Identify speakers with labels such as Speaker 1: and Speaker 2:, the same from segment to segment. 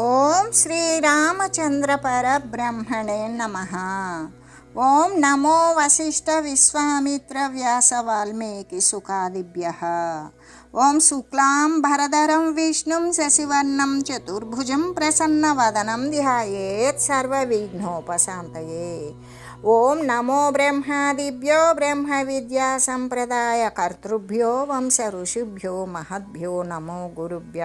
Speaker 1: ఓం శ్రీరామచంద్ర పరబ్రహ్మణే నమ ఓం నమో వశిష్ఠ విశ్వామిత్ర వ్యాస వాల్మీకి సుఖాదిభ్య ఓం శుక్లాం భరధరం విష్ణుం శశివర్ణం చతుర్భుజం ప్రసన్నవదనం ధ్యాయేత్ సర్వవిఘ్నోపశాంతయే ఓం నమో బ్రహ్మాదిభ్యో బ్రహ్మ విద్యా సంప్రదాయ కర్తృభ్యో వంశ ఋషిభ్యో మహద్భ్యో నమో గురుభ్య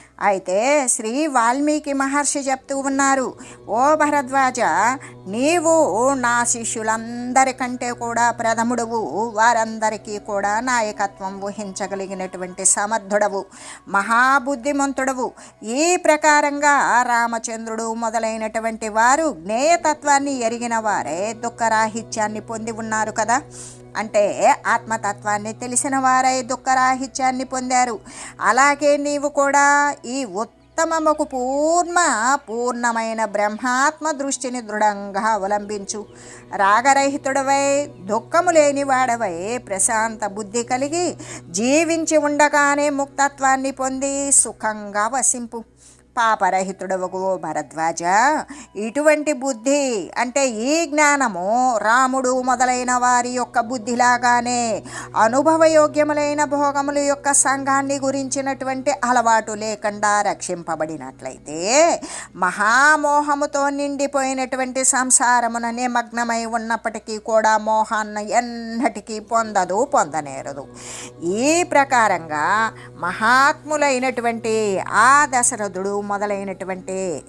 Speaker 1: అయితే శ్రీ వాల్మీకి మహర్షి చెప్తూ ఉన్నారు ఓ భరద్వాజ నీవు నా శిష్యులందరికంటే కూడా ప్రథముడవు వారందరికీ కూడా నాయకత్వం ఊహించగలిగినటువంటి సమర్థుడవు మహాబుద్ధిమంతుడవు. ఈ ప్రకారంగా రామచంద్రుడు మొదలైనటువంటి వారు జ్ఞేయతత్వాన్ని ఎరిగిన వారే దుఃఖరాహిత్యాన్ని పొంది ఉన్నారు కదా. అంటే ఆత్మతత్వాన్ని తెలిసిన వారై దుఃఖరాహిత్యాన్ని పొందారు. అలాగే నీవు కూడా ఈ ఉత్తమముకు పూర్ణ పూర్ణమైన బ్రహ్మాత్మ దృష్టిని దృఢంగా అవలంబించు. రాగరహితుడవై దుఃఖము లేని వాడవై ప్రశాంత బుద్ధి కలిగి జీవించి ఉండగానే ముక్తత్వాన్ని పొంది సుఖంగా వసింపు. పాపరహితుడవగు భరద్వాజ. ఇటువంటి బుద్ధి అంటే ఈ జ్ఞానము రాముడు మొదలైన వారి యొక్క బుద్ధిలాగానే అనుభవయోగ్యములైన భోగముల యొక్క సంఘాన్ని గురించినటువంటి అలవాటు లేకుండా రక్షింపబడినట్లయితే మహామోహముతో నిండిపోయినటువంటి సంసారమున నిమగ్నమై ఉన్నప్పటికీ కూడా మోహాన్ని ఎన్నటికీ పొందదు పొందనేరదు. ఈ ప్రకారంగా మహాత్ములైనటువంటి ఆ దశరథుడు మొదలైనటువంటి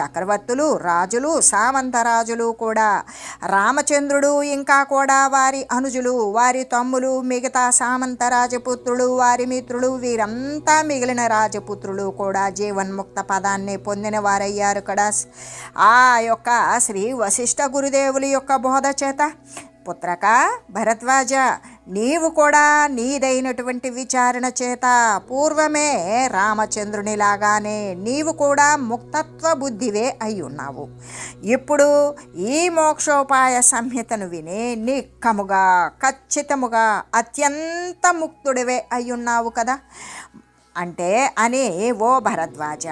Speaker 1: చక్రవర్తులు రాజులు సామంతరాజులు కూడా రామచంద్రుడు ఇంకా కూడా వారి అనుజులు వారి తమ్ములు మిగతా సామంత రాజపుత్రులు వారి మిత్రులు వీరంతా మిగిలిన రాజపుత్రులు కూడా జీవన్ముక్త పదాన్ని పొందిన వారయ్యారు కదా. ఆ యొక్క శ్రీ వశిష్ఠ గురుదేవుల యొక్క బోధ చేత పుత్రక భరద్వాజ నీవు కూడా నీదైనటువంటి విచారణ చేత పూర్వమే రామచంద్రునిలాగానే నీవు కూడా ముక్తత్వ బుద్ధివే అయి ఉన్నావు ఇప్పుడు ఈ మోక్షోపాయ సంహితను విని నిక్కముగా ఖచ్చితముగా అత్యంత ముక్తుడివే అయి ఉన్నావు కదా. అంటే అని ఓ భరద్వాజ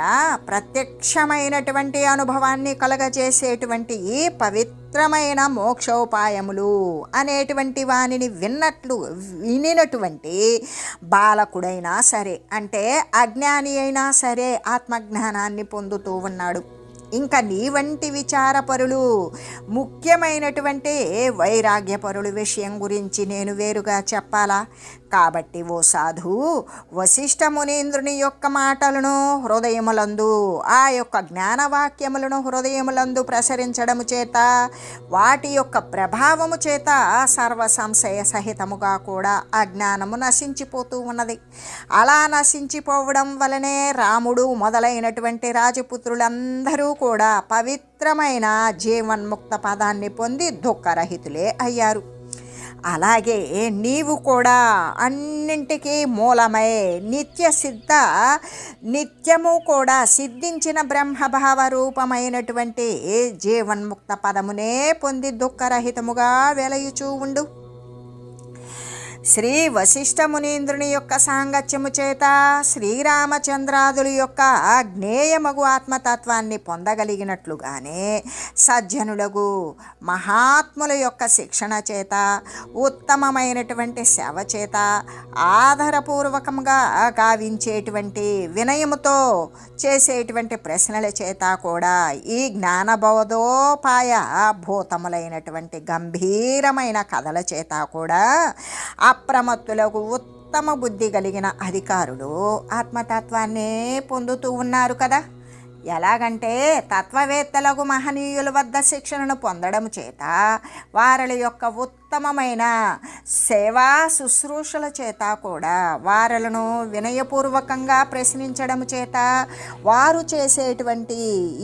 Speaker 1: ప్రత్యక్షమైనటువంటి అనుభవాన్ని కలగజేసేటువంటి ఈ పవిత్రమైన మోక్షోపాయములు అనేటువంటి వానిని విన్నట్లు వినినటువంటి బాలకుడైనా సరే అంటే అజ్ఞాని అయినా సరే ఆత్మజ్ఞానాన్ని పొందుతూ ఉన్నాడు. ఇంకా నీ వంటి విచారపరులు ముఖ్యమైనటువంటి వైరాగ్యపరుల విషయం గురించి నేను వేరుగా చెప్పాలా? కాబట్టి ఓ సాధు వశిష్ఠ మునీంద్రుని యొక్క మాటలను హృదయములందు ఆ యొక్క జ్ఞానవాక్యములను హృదయములందు ప్రసరించడము చేత వాటి యొక్క ప్రభావము చేత సర్వ సంశయ సహితముగా కూడా అజ్ఞానము నశించిపోతూ ఉన్నది. అలా నశించిపోవడం వలనే రాముడు మొదలైనటువంటి రాజపుత్రులందరూ కూడా పవిత్రమైన జీవన్ముక్త పదాన్ని పొంది దుఃఖరహితులే అయ్యారు. అలాగే నీవు కూడా అన్నింటికీ మూలమై నిత్య సిద్ధ నిత్యము కూడా సిద్ధించిన బ్రహ్మభావ రూపమైనటువంటి జీవన్ముక్త పదమునే పొంది దుఃఖరహితముగా వెలయుచూ ఉండు. శ్రీ వశిష్ఠ మునీంద్రుని యొక్క సాంగత్యము చేత శ్రీరామచంద్రాదుల యొక్క జ్ఞేయమగు ఆత్మతత్వాన్ని పొందగలిగినట్లుగానే సజ్జనులకు మహాత్ముల యొక్క శిక్షణ చేత ఉత్తమమైనటువంటి సేవ చేత ఆధారపూర్వకంగా గావించేటువంటి వినయముతో చేసేటువంటి ప్రశ్నల చేత కూడా ఈ జ్ఞానబోధోపాయ భూతములైనటువంటి గంభీరమైన కథల చేత కూడా అప్రమత్తులకు ఉత్తమ బుద్ధి కలిగిన అధికారులు ఆత్మతత్వాన్నే పొందుతూ ఉన్నారు కదా. ఎలాగంటే తత్వవేత్తలకు మహనీయుల వద్ద శిక్షణను పొందడం చేత వారి యొక్క ఉత్తమమైన సేవా శుశ్రూషల చేత కూడా వారలను వినయపూర్వకంగా ప్రశ్నించడం చేత వారు చేసేటువంటి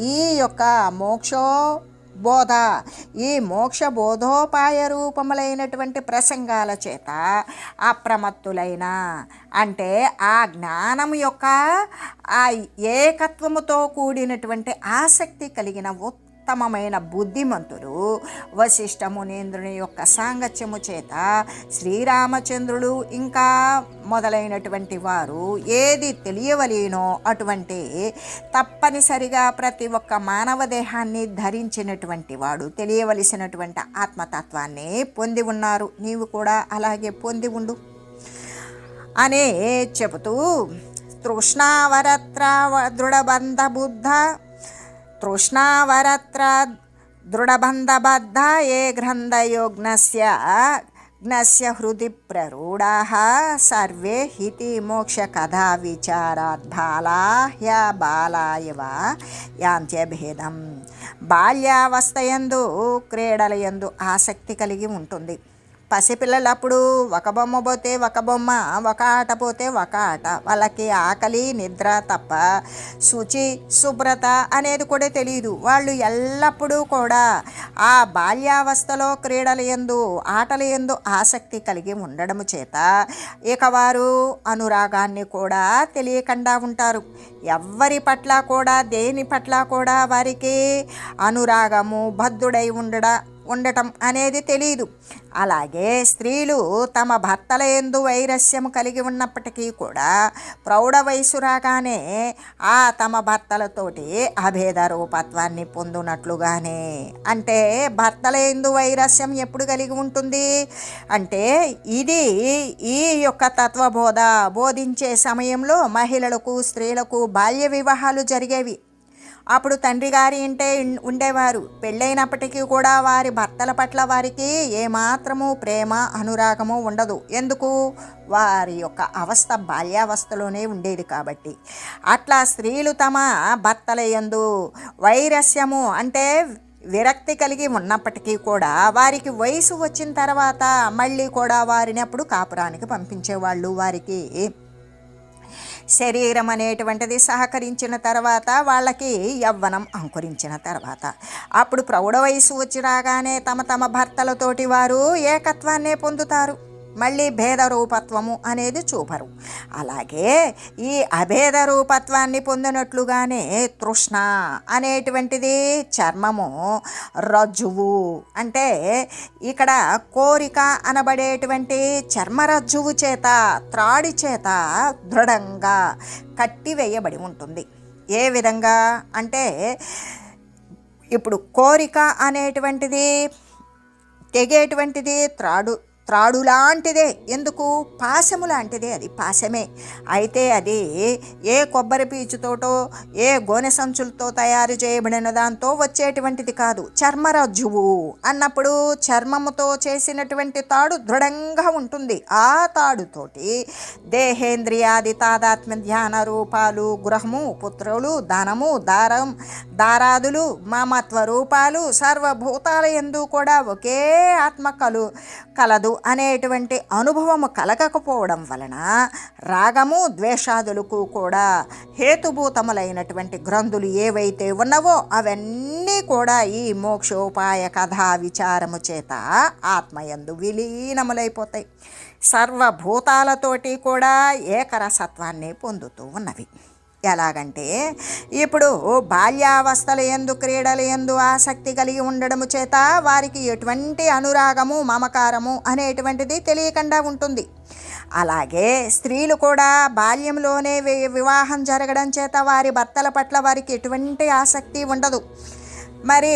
Speaker 1: ఈ యొక్క మోక్షో బోధ. ఈ మోక్ష బోధోపాయ రూపములైనటువంటి ప్రసంగాల చేత అప్రమత్తులైన. అంటే ఆ జ్ఞానం యొక్క ఆ ఏకత్వముతో కూడినటువంటి ఆసక్తి కలిగిన ఉత్తమమైన బుద్ధిమంతులు వశిష్ఠ మునీంద్రుని యొక్క సాంగత్యము చేత శ్రీరామచంద్రుడు ఇంకా మొదలైనటువంటి వారు ఏది తెలియవలేనో అటువంటి తప్పనిసరిగా ప్రతి ఒక్క మానవ దేహాన్ని ధరించినటువంటి వాడు తెలియవలసినటువంటి ఆత్మతత్వాన్ని పొంది ఉన్నారు. నీవు కూడా అలాగే పొంది ఉండు. అనే చెబుతూ తృష్ణావరత్ర దృఢబంధ బుద్ధ తృష్ణావరత్ర దృఢబంధబద్ధ ఏ గ్రంథయోగ్నస్య జ్ఞస్య హృది ప్రరూఢా సర్వే హితి మోక్ష కథా విచారాత్ బాలా హ్య బాలాయవ యాంత్య భేదం బాల్యావస్థయందు క్రీడలయందు ఆసక్తి కలిగి ఉంటుంది పసిపిల్లలు అప్పుడు ఒక బొమ్మ పోతే ఒక బొమ్మ ఒక ఆట పోతే ఒక ఆట. వాళ్ళకి ఆకలి నిద్ర తప్ప శుచి శుభ్రత అనేది కూడా తెలియదు వాళ్ళు ఎల్లప్పుడూ కూడా ఆ బాల్యావస్థలో క్రీడల ఎందు ఆటల ఎందు ఆసక్తి కలిగి ఉండడము చేత ఇక వారు అనురాగాన్ని కూడా తెలియకుండా ఉంటారు. ఎవ్వరి పట్ల కూడా దేని పట్ల కూడా వారికి అనురాగము బద్ధుడై ఉండడా ఉండటం అనేది తెలియదు అలాగే స్త్రీలు తమ భర్తల ఎందు వైరస్యం కలిగి ఉన్నప్పటికీ కూడా ప్రౌఢ వయసు రాగానే ఆ తమ భర్తలతోటి అభేద రూపత్వాన్ని పొందునట్లుగానే. అంటే భర్తల ఎందు వైరస్యం ఎప్పుడు కలిగి ఉంటుంది? అంటే ఇది ఈ యొక్క తత్వబోధ బోధించే సమయంలో మహిళలకు స్త్రీలకు బాల్య వివాహాలు జరిగేవి. అప్పుడు తండ్రి గారి ఇంటే ఉండేవారు. పెళ్ళైనప్పటికీ కూడా వారి భర్తల పట్ల వారికి ఏమాత్రము ప్రేమ అనురాగము ఉండదు. ఎందుకు? వారి యొక్క అవస్థ బాల్యావస్థలోనే ఉండేది కాబట్టి. అట్లా స్త్రీలు తమ భర్తల యందు వైరస్యము అంటే విరక్తి కలిగి ఉన్నప్పటికీ కూడా వారికి వయసు వచ్చిన తర్వాత మళ్ళీ కూడా వారిని అప్పుడు కాపురానికి పంపించేవాళ్ళు వారికి. శరీరం అనేటువంటిది సహకరించిన తర్వాత వాళ్ళకి యవ్వనం అంకురించిన తర్వాత. అప్పుడు ప్రౌఢ వయసు వచ్చి రాగానే తమ తమ భర్తలతోటి వారు ఏకత్వాన్నే పొందుతారు. మళ్ళీ భేద రూపత్వము అనేది చూపరు. అలాగే ఈ అభేద రూపత్వాన్ని పొందినట్లుగానే తృష్ణ అనేటువంటిది చర్మము రజ్జువు. అంటే ఇక్కడ కోరిక అనబడేటువంటి చర్మరజ్జువు చేత త్రాడి చేత దృఢంగా కట్టివేయబడి ఉంటుంది. ఏ విధంగా? అంటే ఇప్పుడు కోరిక అనేటువంటిది తెగేటువంటిది త్రాడు త్రాడు లాంటిదే. ఎందుకు? పాశము లాంటిదే అది పాశమే. అయితే అది ఏ కొబ్బరి పీచుతోటో ఏ గోనె సంచులతో తయారు చేయబడిన దాంతో వచ్చేటువంటిది కాదు చర్మరజ్జువు అన్నప్పుడు చర్మముతో చేసినటువంటి తాడు దృఢంగా ఉంటుంది. ఆ తాడుతోటి దేహేంద్రియాది తాదాత్మ్య ధ్యాన రూపాలు గృహము పుత్రులు ధనము దారం దారాదులు మమత్వ రూపాలు సర్వభూతాల ఎందు కూడా ఒకే ఆత్మ కలు కలదు అనేటువంటి అనుభవము కలగకపోవడం వలన రాగము ద్వేషాదులకు కూడా హేతుభూతములైనటువంటి గ్రంథులు ఏవైతే ఉన్నవో అవన్నీ కూడా ఈ మోక్షోపాయ కథా విచారము చేత ఆత్మయందు విలీనములైపోతాయి. సర్వభూతాలతోటి కూడా ఏకరసత్వాన్ని పొందుతూ ఉన్నవి. ఎలాగంటే ఇప్పుడు బాల్యావస్థల ఎందు క్రీడల ఎందు ఆసక్తి కలిగి ఉండడము చేత వారికి ఎటువంటి అనురాగము మమకారము అనేటువంటిది తెలియకుండా ఉంటుంది. అలాగే స్త్రీలు కూడా బాల్యంలోనే వివాహం జరగడం చేత వారి భర్తల పట్ల వారికి ఎటువంటి ఆసక్తి ఉండదు. మరి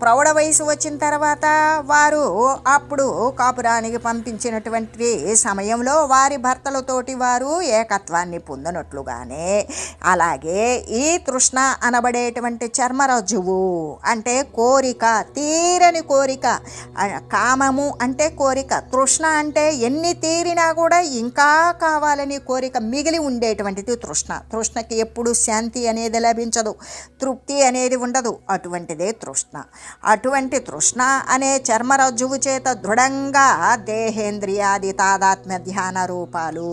Speaker 1: ప్రౌఢ వయసు వచ్చిన తర్వాత వారు అప్పుడు కాపురానికి పంపించినటువంటి సమయంలో వారి భర్తలతోటి వారు ఏకత్వాన్ని పొందినట్లుగానే అలాగే ఈ తృష్ణ అనబడేటువంటి చర్మరజువు అంటే కోరిక తీరని కోరిక కామము అంటే కోరిక తృష్ణ అంటే ఎన్ని తీరినా కూడా ఇంకా కావాలని కోరిక మిగిలి ఉండేటువంటిది తృష్ణ. తృష్ణకి ఎప్పుడు శాంతి అనేది లభించదు తృప్తి అనేది ఉండదు. అటువంటిది అనేదే తృష్ణ. అటువంటి తృష్ణ అనే చర్మరజ్జువు చేత దృఢంగా దేహేంద్రియాది తాదాత్మ్య ధ్యాన రూపాలు.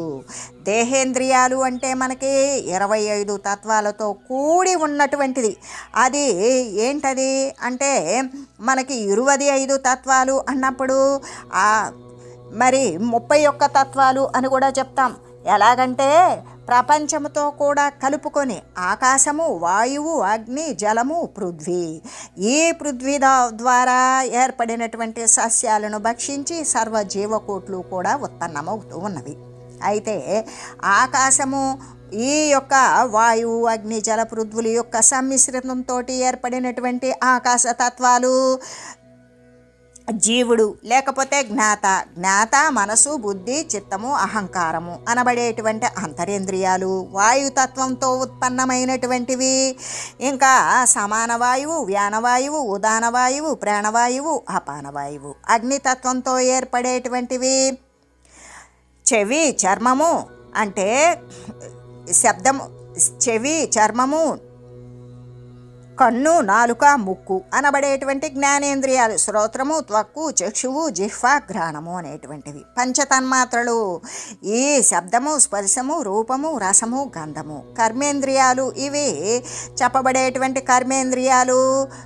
Speaker 1: దేహేంద్రియాలు అంటే మనకి ఇరవై ఐదు తత్వాలతో కూడి ఉన్నటువంటిది. అది ఏంటది? అంటే మనకి ఇరవై ఐదు తత్వాలు అన్నప్పుడు మరి ముప్పై ఒక్క తత్వాలు అని కూడా చెప్తాం. ఎలాగంటే ప్రపంచముతో కూడా కలుపుకొని ఆకాశము వాయువు అగ్ని జలము పృథ్వీ. ఈ పృథ్వీ ద్వారా ఏర్పడినటువంటి సస్యాలను భక్షించి సర్వ జీవకోట్లు కూడా ఉత్పన్నమవుతూ ఉన్నవి. అయితే ఆకాశము ఈ యొక్క వాయువు అగ్ని జల పృథ్వుల యొక్క సమ్మిశ్రితంతో ఏర్పడినటువంటి ఆకాశ తత్వాలు జీవుడు లేకపోతే జ్ఞాత. జ్ఞాత మనసు బుద్ధి చిత్తము అహంకారము అనబడేటువంటి అంతరేంద్రియాలు. వాయుతత్వంతో ఉత్పన్నమైనటువంటివి. ఇంకా సమాన వాయువు వ్యానవాయువు ఉదానవాయువు ప్రాణవాయువు అపానవాయువు అగ్నితత్వంతో ఏర్పడేటువంటివి. చెవి చర్మము అంటే శబ్దము చెవి చర్మము కన్ను నాలుక ముక్కు అనబడేటువంటి జ్ఞానేంద్రియాలు శ్రోత్రము త్వక్కు చక్షువు జిహ్వ ఘ్రాణము అనేటువంటివి. పంచతన్మాత్రలు ఈ శబ్దము స్పర్శము రూపము రసము గంధము. కర్మేంద్రియాలు ఇవి చెప్పబడేటువంటి కర్మేంద్రియాలు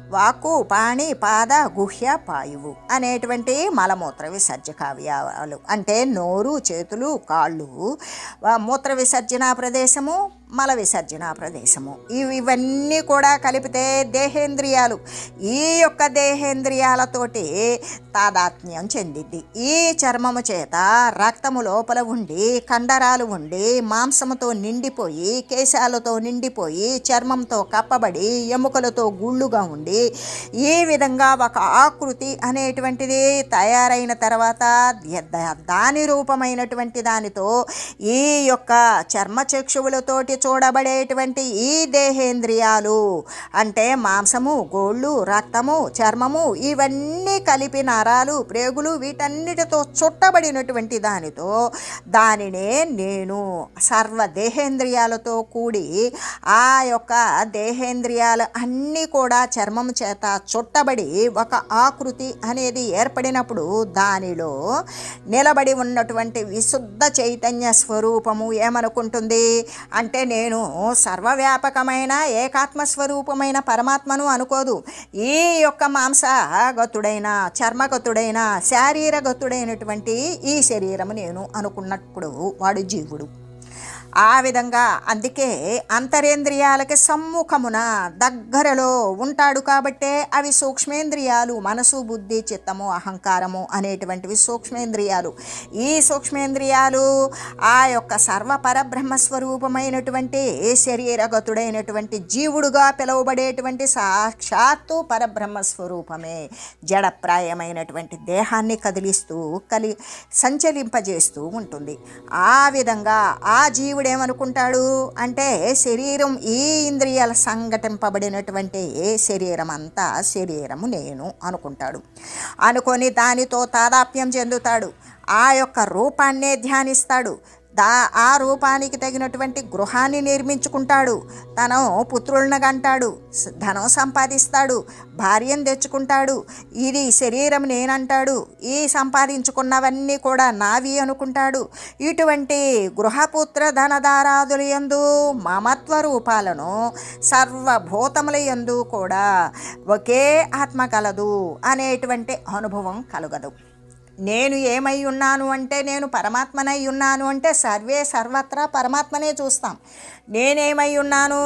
Speaker 1: వాక్కు పాణి పాద గుహ్య పాయువు అనేటువంటి మలమూత్ర విసర్జకావ్యాలు. అంటే నోరు చేతులు కాళ్ళు మూత్ర విసర్జన ప్రదేశము మల విసర్జన ప్రదేశము. ఇవి ఇవన్నీ కూడా కలిపితే దేహేంద్రియాలు. ఈ యొక్క దేహేంద్రియాలతోటి తాదాత్మ్యం చెందిద్ది. ఈ చర్మము చేత రక్తము లోపల ఉండి కండరాలు ఉండి మాంసముతో నిండిపోయి కేశాలతో నిండిపోయి చర్మంతో కప్పబడి ఎముకలతో గుళ్ళుగా ఉండి ఈ విధంగా ఒక ఆకృతి అనేటువంటిది తయారైన తర్వాత దాని రూపమైనటువంటి దానితో ఈ యొక్క చర్మచక్షువులతోటి చూడబడేటువంటి ఈ దేహేంద్రియాలు అంటే మాంసము గోళ్ళు రక్తము చర్మము ఇవన్నీ కలిపి నరాలు ప్రేగులు వీటన్నిటితో చుట్టబడినటువంటి దానితో దానినే నేను సర్వ దేహేంద్రియాలతో కూడి ఆ యొక్క దేహేంద్రియాలు అన్నీ కూడా చర్మం చేత చుట్టబడి ఒక ఆకృతి అనేది ఏర్పడినప్పుడు దానిలో నిలబడి ఉన్నటువంటి విశుద్ధ చైతన్య స్వరూపము ఏమనుకుంటుంది అంటే నేను సర్వవ్యాపకమైన ఏకాత్మ స్వరూపమైన పరమాత్మను అనుకోదు. ఈ యొక్క మాంసగతుడైన చర్మగతుడైన శారీరగతుడైనటువంటి ఈ శరీరము నేను అనుకున్నప్పుడు వాడు జీవుడు. ఆ విధంగా అందుకే అంతరేంద్రియాలకి సమ్ముఖమున దగ్గరలో ఉంటాడు కాబట్టే అవి సూక్ష్మేంద్రియాలు మనసు బుద్ధి చిత్తము అహంకారము అనేటువంటివి సూక్ష్మేంద్రియాలు. ఈ సూక్ష్మేంద్రియాలు ఆ యొక్క సర్వపరబ్రహ్మ స్వరూపమైనటువంటి శరీరగతుడైనటువంటి జీవుడుగా పిలువబడేటువంటి సాక్షాత్తు పరబ్రహ్మ స్వరూపమే. జడప్రాయమైనటువంటి దేహాన్ని కదిలిస్తూ కలి సంచలింపజేస్తూ ఉంటుంది. ఆ విధంగా ఆ జీవుడు దేవుడేమనుకుంటాడు అంటే శరీరం ఈ ఇంద్రియాల సంఘటింపబడినటువంటి శరీరం అంతా శరీరము నేను అనుకుంటాడు. అనుకొని దానితో తాదాప్యం చెందుతాడు. ఆ యొక్క రూపాన్నే ధ్యానిస్తాడు. దా ఆ రూపానికి తగినటువంటి గృహాన్ని నిర్మించుకుంటాడు. తను పుత్రులను కంటాడు. ధనం సంపాదిస్తాడు. భార్యను తెచ్చుకుంటాడు. ఇది శరీరం నేనంటాడు. ఈ సంపాదించుకున్నవన్నీ కూడా నావి అనుకుంటాడు. ఇటువంటి గృహపుత్ర ధనదారాదుల యందు మమత్వ రూపాలను సర్వభూతముల యందు కూడా ఒకే ఆత్మ కలదు అనేటువంటి అనుభవం కలగదు. నేను ఏమై ఉన్నాను అంటే నేను పరమాత్మనై ఉన్నాను అంటే సర్వే సర్వత్రా పరమాత్మనే చూస్తాం. నేనేమై ఉన్నాను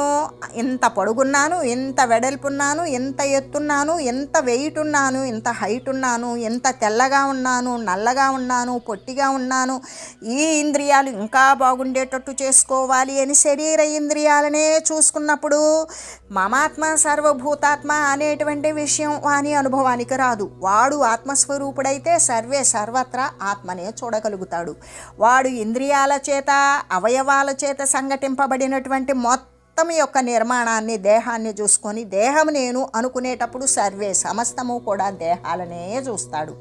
Speaker 1: ఇంత పొడుగున్నాను ఇంత వెడల్పున్నాను ఇంత ఎత్తున్నాను ఎంత వెయిట్ ఉన్నాను ఇంత హైట్ ఉన్నాను ఎంత తెల్లగా ఉన్నాను నల్లగా ఉన్నాను పొట్టిగా ఉన్నాను. ఈ ఇంద్రియాలు ఇంకా బాగుండేటట్టు చేసుకోవాలి అని శరీర ఇంద్రియాలనే చూసుకున్నప్పుడు మమాత్మ సర్వభూతాత్మ అనేటువంటి విషయం వాని అనుభవానికి రాదు. వాడు ఆత్మస్వరూపుడైతే సర్వే సర్వత్రా ఆత్మనే చూడగలుగుతాడు. వాడు ఇంద్రియాల చేత అవయవాల చేత సంఘటింపబడిన సంఘటింపబడినటువంటి మొత్తం యొక్క నిర్మాణాన్ని దేహాన్ని చూసుకొని దేహం నేను అనుకునేటప్పుడు సర్వే సమస్తము కూడా దేహాలనే చూస్తాడు.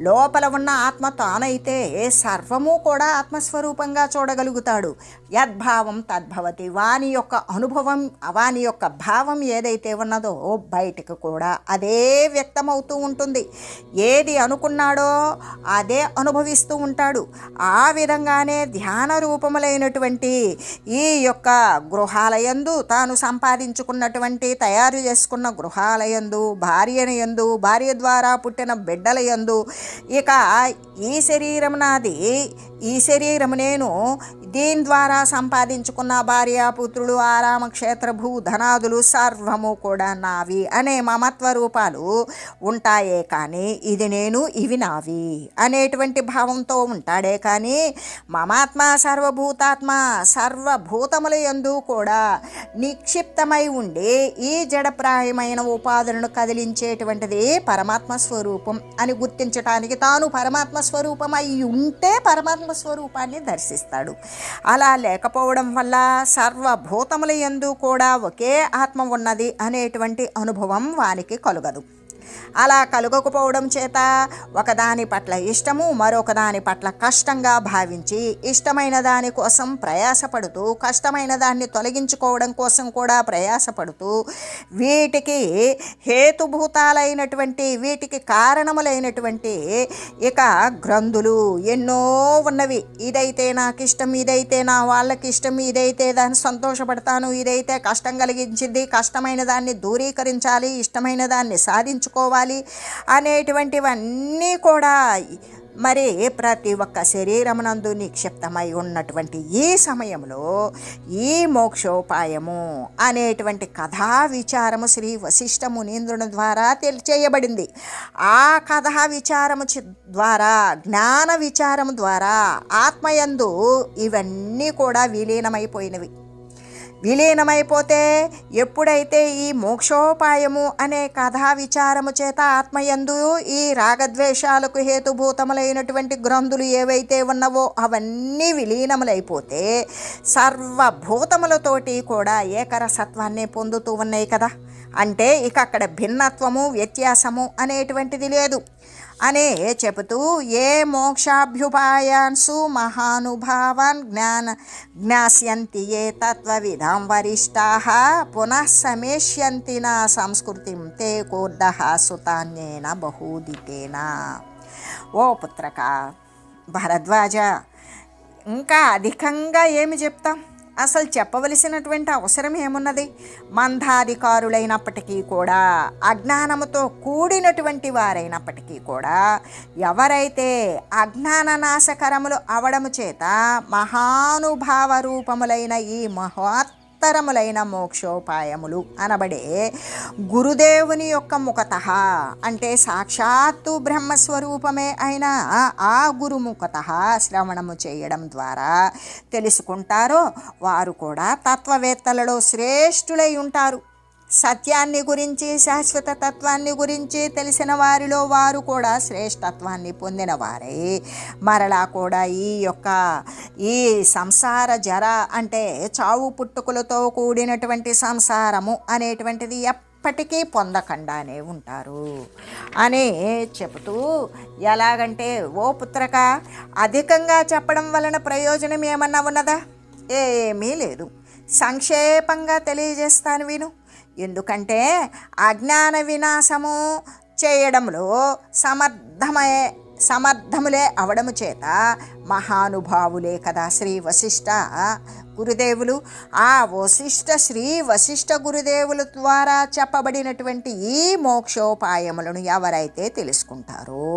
Speaker 1: లోపల ఉన్న ఆత్మ తానైతే సర్వము కూడా ఆత్మస్వరూపంగా చూడగలుగుతాడు. యద్భావం తద్భవతి. వాని యొక్క అనుభవం వాని యొక్క భావం ఏదైతే ఉన్నదో బయటకు కూడా అదే వ్యక్తమవుతూ ఉంటుంది. ఏది అనుకున్నాడో అదే అనుభవిస్తూ ఉంటాడు. ఆ విధంగానే ధ్యాన రూపములైనటువంటి ఈ యొక్క గృహాలయందు తాను సంపాదించుకున్నటువంటి తయారు చేసుకున్న గృహాలయందు భార్యను యందు భార్య ద్వారా పుట్టిన బిడ్డల యందు ఇక ఈ శరీరం నాది. ఈ శరీరం నేను దీని ద్వారా సంపాదించుకున్న భార్య పుత్రులు ఆరామ క్షేత్ర భూ ధనాదులు సర్వము కూడా నావి అనే మమత్వ రూపాలు ఉంటాయే కానీ ఇది నేను ఇవి నావి అనేటువంటి భావంతో ఉంటాడే కానీ మమాత్మ సర్వభూతాత్మ సర్వభూతముల యందు కూడా నిక్షిప్తమై ఉండి ఈ జడప్రాయమైన ఉపాధులను కదిలించేటువంటిది పరమాత్మ స్వరూపం అని గుర్తించటానికి తాను పరమాత్మ స్వరూపం అయి ఉంటే పరమాత్మ స్వరూపాన్ని దర్శిస్తాడు. అలా లేకపోవడం వల్ల సర్వభూతముల యందు కూడా ఒకే ఆత్మ ఉన్నది అనేటువంటి అనుభవం వానికి కలుగదు. అలా కలుగకపోవడం చేత ఒకదాని పట్ల ఇష్టము మరొక దాని పట్ల కష్టంగా భావించి ఇష్టమైన దాని కోసం ప్రయాసపడుతూ కష్టమైన దాన్ని తొలగించుకోవడం కోసం కూడా ప్రయాసపడుతూ వీటికి హేతుభూతాలైనటువంటి వీటికి కారణములైనటువంటి ఇక గ్రంథులు ఎన్నో ఉన్నవి. ఇదైతే నాకు ఇష్టం ఇదైతే నా వాళ్ళకి ఇష్టం ఇదైతే దాన్ని సంతోషపడతాను ఇదైతే కష్టం కలిగించింది కష్టమైన దాన్ని దూరీకరించాలి ఇష్టమైన దాన్ని సాధించుకోవాలి అనేటువంటివన్నీ కూడా మరి ప్రతి ఒక్క శరీరమునందు నిక్షిప్తమై ఉన్నటువంటి ఈ సమయంలో ఈ మోక్షోపాయము అనేటువంటి కథా విచారము శ్రీ వశిష్ఠ మునీంద్రుని ద్వారా తెలియచేయబడింది ఆ కథా విచారము చి- ద్వారా జ్ఞాన విచారము ద్వారా ఆత్మయందు ఇవన్నీ కూడా విలీనమైపోయినవి. విలీనమైపోతే ఎప్పుడైతే ఈ మోక్షోపాయము అనే కథా విచారము చేత ఆత్మయందు ఈ రాగద్వేషాలకు హేతుభూతములైనటువంటి గ్రంథులు ఏవైతే ఉన్నవో అవన్నీ విలీనములైపోతే సర్వభూతములతోటి కూడా ఏకరసత్వాన్ని పొందుతూ ఉన్నాయి కదా. అంటే ఇక అక్కడ భిన్నత్వము వ్యత్యాసము అనేటువంటిది లేదు. అనే చెబుతూ ఏ మోక్షాభ్యుపాయాన్సు మహానుభావాన్ జ్ఞాన జ్ఞాస్యంతి ఏ తత్వవిధాం వరిష్టా పునః సమేష్యంతి నా సంస్కృతిం తే కోర్ధ సుతాన్యేన బహూదితేన. ఓ పుత్రక భరద్వాజ ఇంకా అధికంగా ఏమి చెప్తాం? అసలు చెప్పవలసినటువంటి అవసరం ఏమున్నది? మందాధికారులైనప్పటికీ కూడా అజ్ఞానముతో కూడినటువంటి వారైనప్పటికీ కూడా ఎవరైతే అజ్ఞాన నాశకరములు అవడము చేత మహానుభావ రూపములైన ఈ ఉత్తరములైన మోక్షోపాయములు అనబడే గురుదేవుని యొక్క ముఖత. అంటే సాక్షాత్తు బ్రహ్మస్వరూపమే అయిన ఆ గురుముఖత శ్రవణము చేయడం ద్వారా తెలుసుకుంటారో వారు కూడా తత్వవేత్తలలో శ్రేష్ఠులై ఉంటారు. సత్యాన్ని గురించి శాశ్వత తత్వాన్ని గురించి తెలిసిన వారిలో వారు కూడా శ్రేష్టత్వాన్ని పొందిన వారే మరలా కూడా ఈ యొక్క ఈ సంసార జర అంటే చావు పుట్టుకులతో కూడినటువంటి సంసారము అనేటువంటిది ఎప్పటికీ పొందకుండానే ఉంటారు. అని చెబుతూ ఎలాగంటే ఓ పుత్రక అధికంగా చెప్పడం వలన ప్రయోజనం ఏమన్నా ఉన్నదా? ఏమీ లేదు. సంక్షేపంగా తెలియజేస్తాను విను. ఎందుకంటే అజ్ఞాన వినాశము చేయడంలో సమర్థమయ సమర్థములే అవడము చేత మహానుభావులే కదా శ్రీ వశిష్ట. గురుదేవులు ఆ వశిష్ఠ శ్రీ వశిష్ఠ గురుదేవుల ద్వారా చెప్పబడినటువంటి ఈ మోక్షోపాయములను ఎవరైతే తెలుసుకుంటారో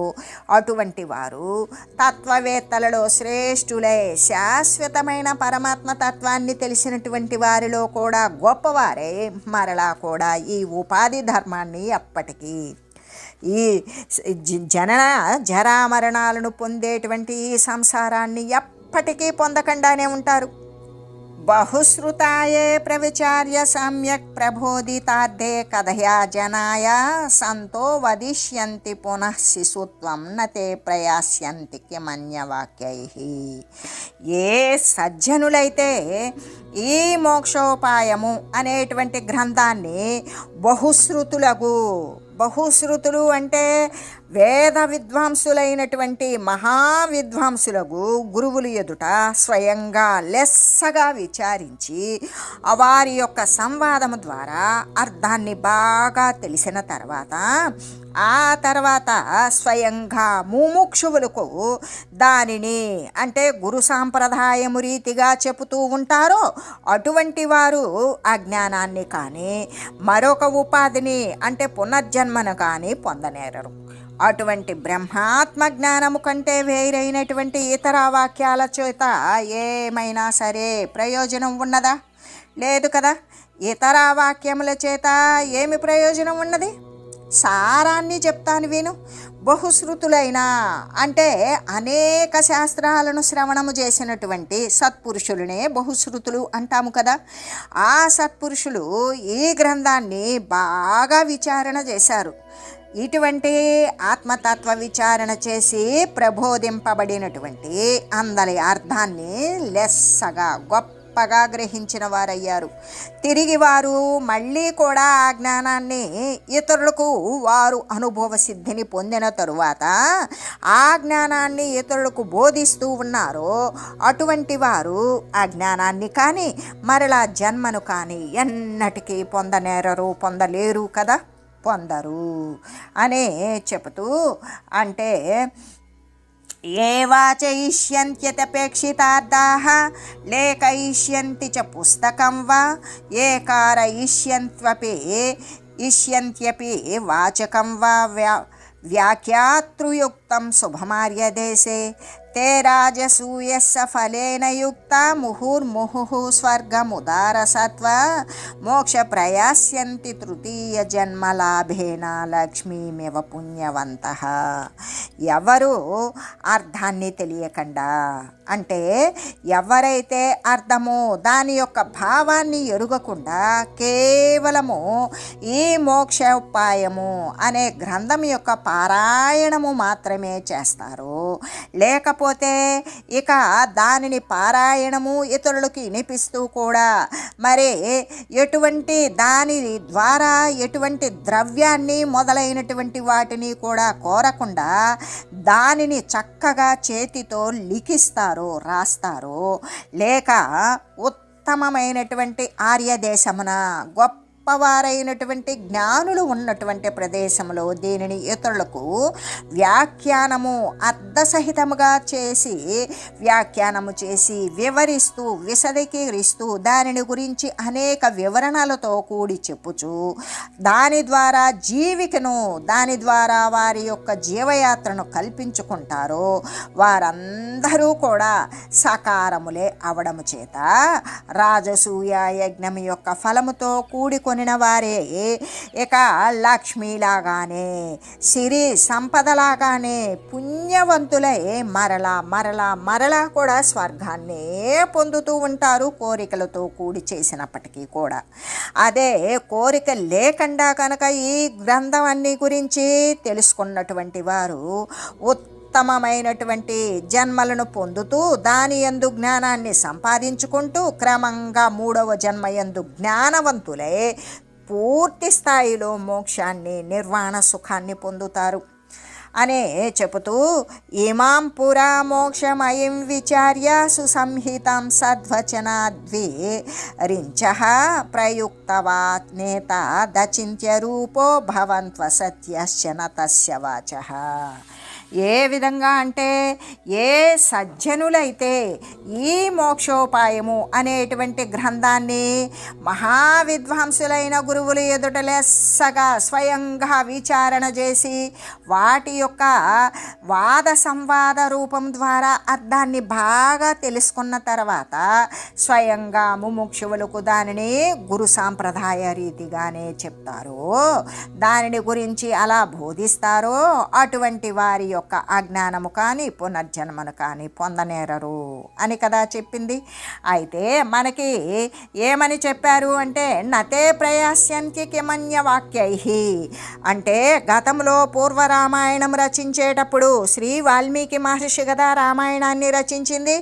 Speaker 1: అటువంటి వారు తత్వవేత్తలలో శ్రేష్ఠులై శాశ్వతమైన పరమాత్మ తత్వాన్ని తెలిసినటువంటి వారిలో కూడా గొప్పవారే మరలా కూడా ఈ ఉపాధి ధర్మాన్ని ఎప్పటికీ ఈ జ- జనన జరామరణాలను పొందేటువంటి ఈ సంసారాన్ని ఎప్పటికీ పొందకుండానే ఉంటారు. బహుశ్రుతాయే ప్రవిచార్య సమ్యక్ ప్రబోధితార్థే కథయా జనాయ సంతో వదిష్యంతి పునః శిశుత్వం నతే ప్రయాస్యంతి కిమన్యవాక్యై ఏ సజ్జనులైతే ఈ మోక్షోపాయము అనేటువంటి గ్రంథాన్ని బహుశ్రుతులకు బహుశ్రుతులు అంటే వేద విద్వాంసులైనటువంటి మహావిద్వాంసులకు గురువులు ఎదుట స్వయంగా లెస్సగా విచారించి వారి యొక్క సంవాదము ద్వారా అర్థాన్ని బాగా తెలిసిన తర్వాత ఆ తర్వాత స్వయంగా ముముక్షువులకు దానిని అంటే గురు సాంప్రదాయము రీతిగా చెబుతూ ఉంటారో అటువంటి వారు ఆ జ్ఞానాన్ని కానీ మరొక ఉపాధిని అంటే పునర్జన్మను కానీ పొందనేరరు. అటువంటి బ్రహ్మాత్మ జ్ఞానము కంటే వేరైనటువంటి ఇతర వాక్యాల చేత ఏమైనా సరే ప్రయోజనం ఉన్నదా? లేదు కదా? ఇతర వాక్యముల చేత ఏమి ప్రయోజనం ఉన్నది? సారాన్ని చెప్తాను విను. బహుశ్రుతులైన అంటే అనేక శాస్త్రాలను శ్రవణము చేసినటువంటి సత్పురుషులనే బహుశ్రుతులు అంటాము కదా. ఆ సత్పురుషులు ఈ గ్రంథాన్ని బాగా విచారణ చేశారు. ఇటువంటి ఆత్మతత్వ విచారణ చేసి ప్రబోధింపబడినటువంటి అందరి అర్థాన్ని లెస్సగా గొప్పగా గ్రహించిన వారయ్యారు. తిరిగి వారు మళ్ళీ కూడా ఆ జ్ఞానాన్ని ఇతరులకు వారు అనుభవ సిద్ధిని పొందిన తరువాత ఆ జ్ఞానాన్ని ఇతరులకు బోధిస్తూ ఉన్నారో అటువంటి వారు ఆ జ్ఞానాన్ని కానీ మరలా జన్మను కానీ ఎన్నటికీ పొందనేరరు పొందలేరు కదా. పొందరు అని చెబుతూ అంటే ఏవాచయిష్యంత్యతపేక్షితార్థా లేఖయిష్యంతి చ పుస్తకం వా? ఏ కారయిష్యంత్వపి? ఇష్యంత్యపి వాచకం వా? వ్యా వ్యాఖ్యాతృయుక్తం శుభమార్యదేశే తే రాజసూయస్స ఫలేన యుక్త ముహుర్ముహు స్వర్గముదారసత్వ మోక్ష ప్రయాస్యంతి తృతీయ జన్మలాభేన లక్ష్మీమివ పుణ్యవంత ఎవరు అర్థాన్ని తెలియకుండా? అంటే ఎవరైతే అర్థము దాని యొక్క భావాన్ని ఎరుగకుండా కేవలము ఈ మోక్షోపాయము అనే గ్రంథం యొక్క పారాయణము మాత్రమే చేస్తారు లేకపోతే ఇక దానిని పారాయణము ఇతరులకు వినిపిస్తూ కూడా. మరి ఎటువంటి దాని ద్వారా ఎటువంటి ద్రవ్యాన్ని మొదలైనటువంటి వాటిని కూడా కోరకుండా దానిని చక్కగా చేతితో లిఖిస్తారు రాస్తారు లేక ఉత్తమమైనటువంటి ఆర్యదేశమున గొప్ప గొప్పవారైనటువంటి జ్ఞానులు ఉన్నటువంటి ప్రదేశంలో దీనిని ఇతరులకు వ్యాఖ్యానము అర్థసహితముగా చేసి వ్యాఖ్యానము చేసి వివరిస్తూ విశదీకరిస్తూ దానిని గురించి అనేక వివరణలతో కూడి చెప్పుచు దాని ద్వారా జీవికను దాని ద్వారా వారి యొక్క జీవయాత్రను కల్పించుకుంటారో వారందరూ కూడా సకారములే అవడము చేత రాజసూయ యజ్ఞం యొక్క ఫలముతో కొనిన వారే ఇక లక్ష్మిలాగానే సిరి సంపదలాగానే పుణ్యవంతులై మరలా మరలా మరలా కూడా స్వర్గాన్నే పొందుతూ ఉంటారు కోరికలతో కూడి చేసినప్పటికీ కూడా. అదే కోరిక లేకుండా కనుక ఈ గ్రంథం అన్ని గురించి తెలుసుకున్నటువంటి వారు ఉత్తమమైనటువంటి జన్మలను పొందుతూ దాని యందు జ్ఞానాన్ని సంపాదించుకుంటూ క్రమంగా మూడవ జన్మ ఎందు జ్ఞానవంతులై పూర్తి స్థాయిలో మోక్షాన్ని నిర్వాణ సుఖాన్ని పొందుతారు. అనే చెబుతూ ఇమాం పురా మోక్షమయం విచార్య సుసంహితం సద్వచనాద్వి రించ ప్రయుక్తవా నేత దచింత్య రూపో భవంత్వ సత్యశ్చన తస్య వాచ. ఏ విధంగా అంటే ఏ సజ్జనులైతే ఈ మోక్షోపాయము అనేటువంటి గ్రంథాన్ని మహావిద్వాంసులైన గురువులు ఎదుట లెస్సగా స్వయంగా విచారణ చేసి వాటి యొక్క వాద సంవాద రూపం ద్వారా అర్థాన్ని బాగా తెలుసుకున్న తర్వాత స్వయంగా ముముక్షువులకు దానిని గురు సాంప్రదాయ రీతిగానే చెప్తారో. దానిని గురించి అలా బోధిస్తారో అటువంటి వారి యొక్క యొక్క అజ్ఞానము కానీ పునర్జన్మను కానీ పొందనేరరు అని కదా చెప్పింది. అయితే మనకి ఏమని చెప్పారు అంటే నతే ప్రయాస్యంకి కిమన్య వాక్యై అంటే గతంలో పూర్వ రామాయణం రచించేటప్పుడు శ్రీ వాల్మీకి మహర్షి కదా రామాయణాన్ని రచించింది.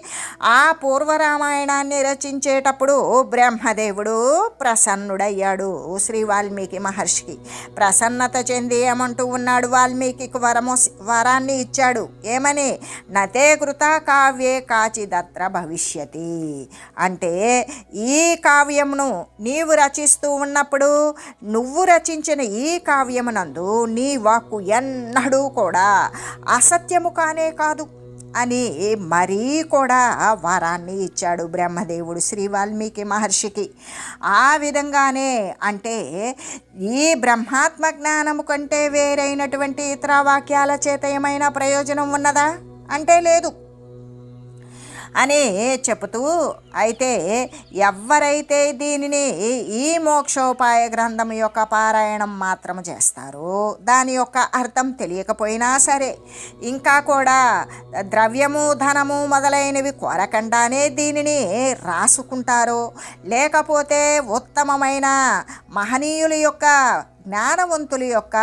Speaker 1: ఆ పూర్వ రామాయణాన్ని రచించేటప్పుడు బ్రహ్మదేవుడు ప్రసన్నుడయ్యాడు శ్రీ వాల్మీకి మహర్షికి. ప్రసన్నత చెంది ఏమంటూ ఉన్నాడు వాల్మీకి వరము వరాన్ని ఇచ్చాడు. ఏమని? నతే కృత కావ్యే కాచిదత్ర భవిష్యతి. అంటే ఈ కావ్యమును నీవు రచిస్తూ ఉన్నప్పుడు నువ్వు రచించిన ఈ కావ్యమునందు నీ వాక్కు ఎన్నడూ కూడా అసత్యము కానే కాదు. అని మరీ కూడా వరాన్ని ఇచ్చాడు బ్రహ్మదేవుడు శ్రీ వాల్మీకి మహర్షికి. ఆ విధంగానే అంటే ఈ బ్రహ్మాత్మ జ్ఞానము కంటే వేరైనటువంటి ఇతర వాక్యాల చేత ఏమైనా ప్రయోజనం ఉన్నదా? అంటే లేదు. అని చెబుతూ అయితే ఎవరైతే దీనిని ఈ మోక్షోపాయ గ్రంథం యొక్క పారాయణం మాత్రం చేస్తారో దాని యొక్క అర్థం తెలియకపోయినా సరే ఇంకా కూడా ద్రవ్యము ధనము మొదలైనవి కోరకుండానే దీనిని రాసుకుంటారో లేకపోతే ఉత్తమమైన మహనీయుల యొక్క జ్ఞానవంతుల యొక్క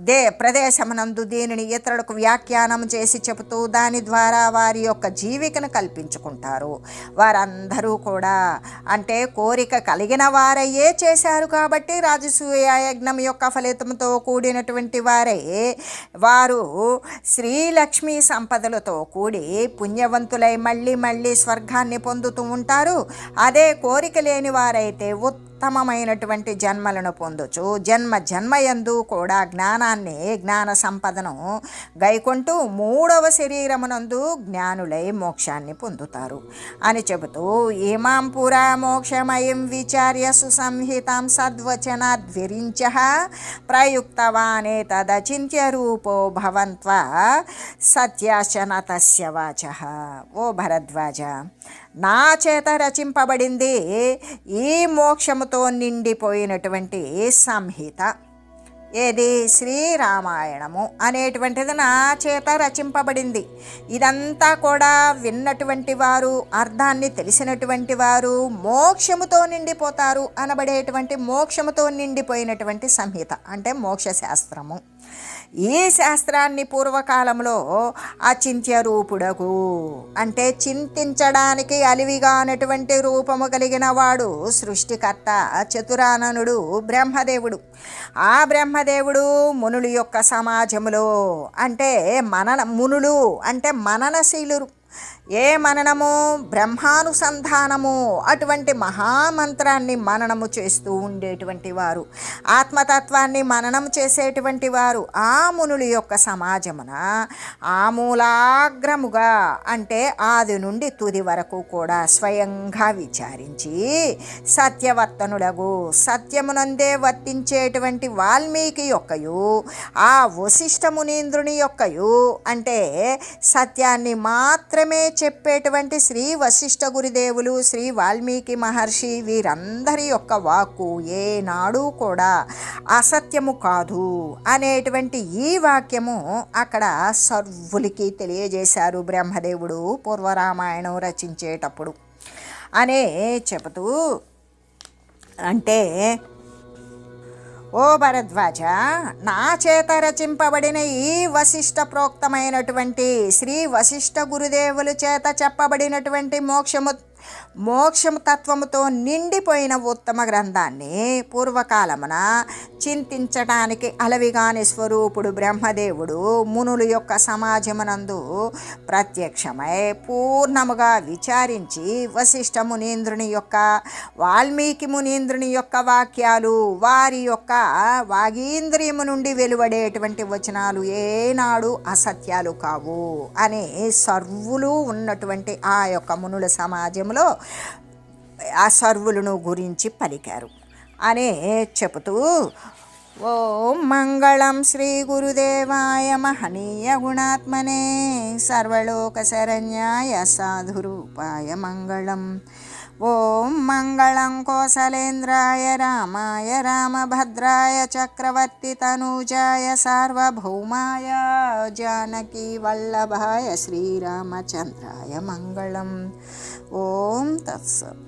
Speaker 1: దే ప్రదేశమునందు దీనిని ఇతరులకు వ్యాఖ్యానం చేసి చెబుతూ దాని ద్వారా వారి యొక్క జీవికను కల్పించుకుంటారు. వారందరూ కూడా అంటే కోరిక కలిగిన వారయ్యే చేశారు కాబట్టి రాజసూయ యజ్ఞం యొక్క ఫలితంతో కూడినటువంటి వారే. వారు శ్రీలక్ష్మి సంపదలతో కూడి పుణ్యవంతులై మళ్ళీ మళ్ళీ స్వర్గాన్ని పొందుతూ ఉంటారు. అదే కోరిక లేని వారైతే ఉత్త ఉత్తమమైనటువంటి జన్మలను పొందొచ్చు జన్మ జన్మయందు కూడా జ్ఞానాన్ని జ్ఞాన సంపదను గైకొంటూ మూడవ శరీరమునందు జ్ఞానులై మోక్షాన్ని పొందుతారు. అని చెబుతూ ఇమాం పురా మోక్షమయం విచార్య సుసంహితాం సద్వచనాద్విరించ ప్రయుక్తవానే తదచింత్య రూపో భవంత్వ సత్యాచన తస్య వాచ. ఓ భరద్వాజ నా చేత రచింపబడింది ఈ మోక్షముతో నిండిపోయినటువంటి సంహిత? ఏది? శ్రీరామాయణము అనేటువంటిది నా చేత రచింపబడింది. ఇదంతా కూడా విన్నటువంటి వారు అర్థాన్ని తెలిసినటువంటి వారు మోక్షముతో నిండిపోతారు అనబడేటువంటి మోక్షముతో నిండిపోయినటువంటి సంహిత అంటే మోక్షశాస్త్రము. ఈ శాస్త్రాన్ని పూర్వకాలంలో అచింత్య రూపుడకు? అంటే చింతించడానికి అలివిగానటువంటి రూపము కలిగిన వాడు సృష్టికర్త చతురాననుడు బ్రహ్మదేవుడు. ఆ బ్రహ్మదేవుడు మునులు యొక్క సమాజములో అంటే మనన మునులు అంటే మననశీలు ఏ మననము? బ్రహ్మానుసంధానము. అటువంటి మహామంత్రాన్ని మననము చేస్తూ ఉండేటువంటి వారు. ఆత్మతత్వాన్ని మననం చేసేటువంటి వారు ఆ మునుల యొక్క సమాజమున ఆమూలాగ్రముగా అంటే ఆది నుండి తుది వరకు కూడా స్వయంగా విచారించి సత్యవర్తనుడగు సత్యమునందే వర్తించేటువంటి వాల్మీకి యొక్కయు ఆ వశిష్ఠ మునీంద్రుని యొక్కయు అంటే సత్యాన్ని మాత్రమే చెప్పేటువంటి శ్రీ వశిష్ఠ గురుదేవులు శ్రీ వాల్మీకి మహర్షి వీరందరి యొక్క వాక్కు ఏనాడు కూడా అసత్యము కాదు అనేటువంటి ఈ వాక్యము అక్కడ సర్వులకి తెలియజేశారు బ్రహ్మదేవుడు పూర్వరామాయణం రచించేటప్పుడు. అనే చెబుతూ అంటే ఓ భరద్వాజ నా చేత రచింపబడిన ఈ వశిష్ట ప్రోక్తమైనటువంటి శ్రీ వశిష్ఠ గురుదేవులు చేత చెప్పబడినటువంటి మోక్షము మోక్షము తత్వముతో నిండిపోయిన ఉత్తమ గ్రంథాన్ని పూర్వకాలమున చింతించటానికి అలవిగాని స్వరూపుడు బ్రహ్మదేవుడు మునుల యొక్క సమాజమునందు ప్రత్యక్షమై పూర్ణముగా విచారించి వశిష్ఠ మునీంద్రుని యొక్క వాల్మీకి మునీంద్రుని యొక్క వాక్యాలు వారి యొక్క వాగీంద్రియము నుండి వెలువడేటువంటి వచనాలు ఏనాడు అసత్యాలు కావు అనే సర్వులు ఉన్నటువంటి ఆ యొక్క మునుల సమాజంలో ఆ సర్వులను గురించి పలికారు. అనే చెబుతూ ఓం మంగళం శ్రీ గురుదేవాయ మహనీయ గుణాత్మనే సర్వలోక శరణ్యాయ సాధురూపాయ మంగళం. ఓం మంగళం కోసలేంద్రాయ రామాయ రామభద్రాయ చక్రవర్తి తనూజాయ సార్వభౌమాయ జానకీ వల్లభాయ శ్రీరామచంద్రాయ మంగళం. ஓம் தத்சப்